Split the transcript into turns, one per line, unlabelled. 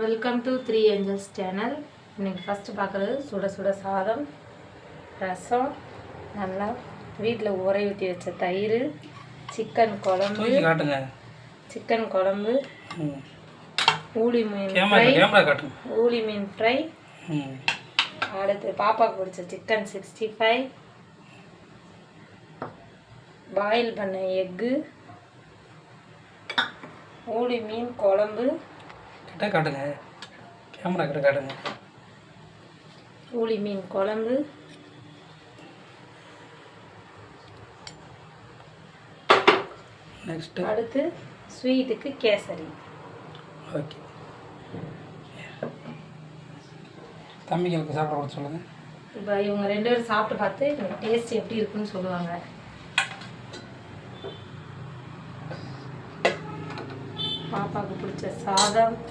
Welcome to three angels channel இன்னைக்கு first பார்க்குறது சுட சுட சாதம் ரசம் நல்லா வீட்டில் ஊற ஊற்றி வச்ச தயிர் சிக்கன் குழம்பு
காட்டுங்க.
சிக்கன் குழம்பு ஊளி மீன் ஃப்ரை ஊளி மீன் ஃப்ரை அடுத்து பாப்பாவுக்கு பிடிச்ச சிக்கன் சிக்ஸ்டி ஃபைவ் பாயில் பண்ண எக்கு ஊளி மீன் குழம்பு.
கிட்ட காட்டுங்க. கேமரா கிட்ட காட்டுங்க.
ஊளி மீன் குழம்பு.
நெக்ஸ்ட்டு
அடுத்து ஸ்வீட்டுக்கு கேசரி.
ஓகே தம்பிங்களுக்கு சாப்பிட கொடுத்து சொல்லுங்கள்
இப்போ இவங்க ரெண்டு பேரும் சாப்பிட்டு பார்த்து டேஸ்ட் எப்படி இருக்குன்னு சொல்லுவாங்க. பாப்பாவுக்கு பிடிச்ச சாதம்.